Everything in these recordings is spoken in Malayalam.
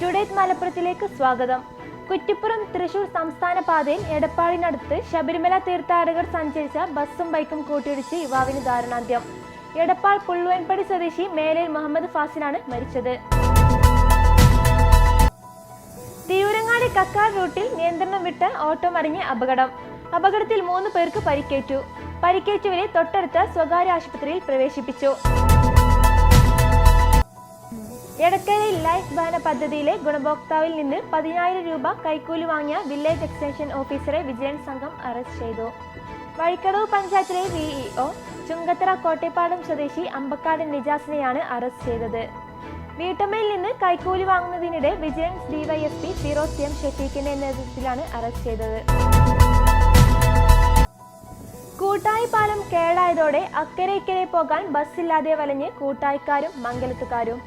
ടുഡേറ്റ് മലപ്പുറത്തിലേക്ക് സ്വാഗതം. കുറ്റിപ്പുറം തൃശൂർ സംസ്ഥാന പാതയിൽ എടപ്പാളിനടുത്ത് ശബരിമല തീർത്ഥാടകർ സഞ്ചരിച്ച ബസ്സും ബൈക്കും കൂട്ടിയിടിച്ച് യുവാവിന് ദാരുണാന്ത്യം. എടപ്പാൾ പുള്ളുവൻപടി സ്വദേശി മേലേൽ മുഹമ്മദ് ഫാസിലാണ് മരിച്ചത്. തിരൂരങ്ങാടി കക്കാർ റൂട്ടിൽ നിയന്ത്രണം വിട്ട് ഓട്ടോ മറിഞ്ഞ് അപകടം. അപകടത്തിൽ മൂന്ന് പേർക്ക് പരിക്കേറ്റു. പരിക്കേറ്റവരെ തൊട്ടടുത്ത സ്വകാര്യ ആശുപത്രിയിൽ പ്രവേശിപ്പിച്ചു. എടക്കരയിൽ ലൈഫ് ഭവന പദ്ധതിയിലെ ഗുണഭോക്താവിൽ നിന്ന് പതിനായിരം രൂപ കൈക്കൂലി വാങ്ങിയ വില്ലേജ് എക്സ്റ്റൻഷൻ ഓഫീസറെ വിജിലൻസ് സംഘം അറസ്റ്റ് ചെയ്തു. വഴിക്കടവ് പഞ്ചായത്തിലെ വിഇഒ ചുങ്കത്തറ കോട്ടേപ്പാടം സ്വദേശി അമ്പക്കാട് നിജാസിനെയാണ് അറസ്റ്റ് ചെയ്തത്. വീട്ടമ്മയിൽ നിന്ന് കൈക്കൂലി വാങ്ങുന്നതിനിടെ വിജിലൻസ് ഡിവൈഎസ്പി ഫിറോസ് എം ഷെഫീഖിന്റെ നേതൃത്വത്തിലാണ് അറസ്റ്റ് ചെയ്തത്. കൂട്ടായി പാലം കേടായതോടെ അക്കരെ ഇക്കരെ പോകാൻ ബസ്സില്ലാതെ വലഞ്ഞ് കൂട്ടായിക്കാരും മംഗലത്തുകാരും.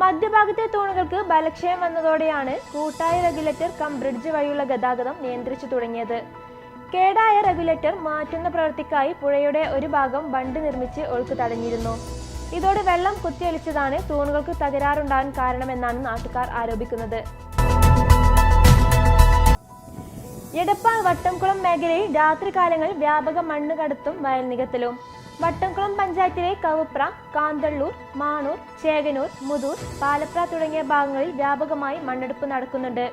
മധ്യഭാഗത്തെ തൂണുകൾക്ക് ബലക്ഷയം വന്നതോടെയാണ് കൂട്ടായ റെഗുലേറ്റർ കം ബ്രിഡ്ജ് വഴിയുള്ള ഗതാഗതം നിയന്ത്രിച്ചു തുടങ്ങിയത്. കേടായ റെഗുലേറ്റർ മാറ്റുന്ന പ്രവൃത്തിക്കായി പുഴയുടെ ഒരു ഭാഗം ബണ്ട് നിർമ്മിച്ച് ഒഴുക്ക് തടഞ്ഞിരുന്നു. ഇതോടെ വെള്ളം കുത്തിയൊലിച്ചതാണ് തൂണുകൾക്ക് തകരാറുണ്ടാകാൻ കാരണമെന്നാണ് നാട്ടുകാർ ആരോപിക്കുന്നത്. എടപ്പാൾ വട്ടംകുളം മേഖലയിൽ രാത്രികാലങ്ങളിൽ വ്യാപക മണ്ണ് കടത്തും വയൽ നികത്തലും വട്ടംകുളം പഞ്ചായത്തിലെ കവുപ്ര കാന്തള്ളൂർ മാണൂർ ചേകനൂർ മുതൂർ പാലപ്ര തുടങ്ങിയ ഭാഗങ്ങളിൽ വ്യാപകമായി മണ്ണെടുപ്പ് നടക്കുന്നുണ്ട്.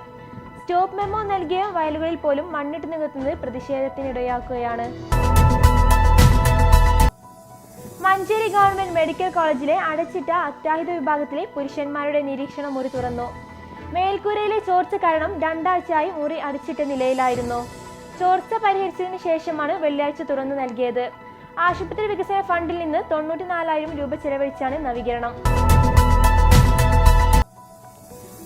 സ്റ്റോപ്പ് മെമ്മോ നൽകിയ വയലുകളിൽ പോലും മണ്ണിട്ട് നികത്തുന്നത് പ്രതിഷേധത്തിനിടയാക്കുകയാണ്. മഞ്ചേരി ഗവൺമെന്റ് മെഡിക്കൽ കോളേജിലെ അടച്ചിട്ട അത്യാഹിത വിഭാഗത്തിലെ പുരുഷന്മാരുടെ നിരീക്ഷണ മുറി തുറന്നു. മേൽക്കൂരയിലെ ചോർച്ച കാരണം രണ്ടാഴ്ചയായി മുറി അടച്ചിട്ട നിലയിലായിരുന്നു. ചോർച്ച പരിഹരിച്ചതിന് ശേഷമാണ് വെള്ളിയാഴ്ച തുറന്നു നൽകിയത്. ആശുപത്രി വികസന ഫണ്ടിൽ നിന്ന് തൊണ്ണൂറ്റിനാലായിരം രൂപ ചെലവഴിച്ചാണ് നവീകരണം.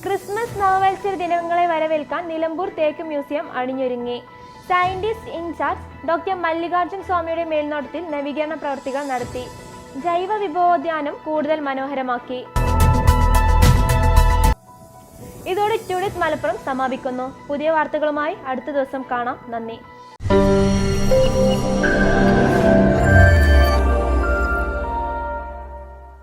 ക്രിസ്മസ് നവവത്സര ദിനങ്ങളെ വരവേൽക്കാൻ നിലമ്പൂർ തേക്ക് മ്യൂസിയം അണിഞ്ഞൊരുങ്ങി. സയന്റിസ്റ്റ് ഇൻചാർജ് ഡോക്ടർ മല്ലികാർജുൻ സ്വാമിയുടെ മേൽനോട്ടത്തിൽ നവീകരണ പ്രവർത്തികൾ നടത്തി. ജൈവ വിഭവോദ്യാനം കൂടുതൽ മനോഹരമാക്കി. ഇതോടെ ടുഡേസ് മലപ്പുറം സമാപിക്കുന്നു. പുതിയ വാർത്തകളുമായി അടുത്ത ദിവസം കാണാം. നന്ദി.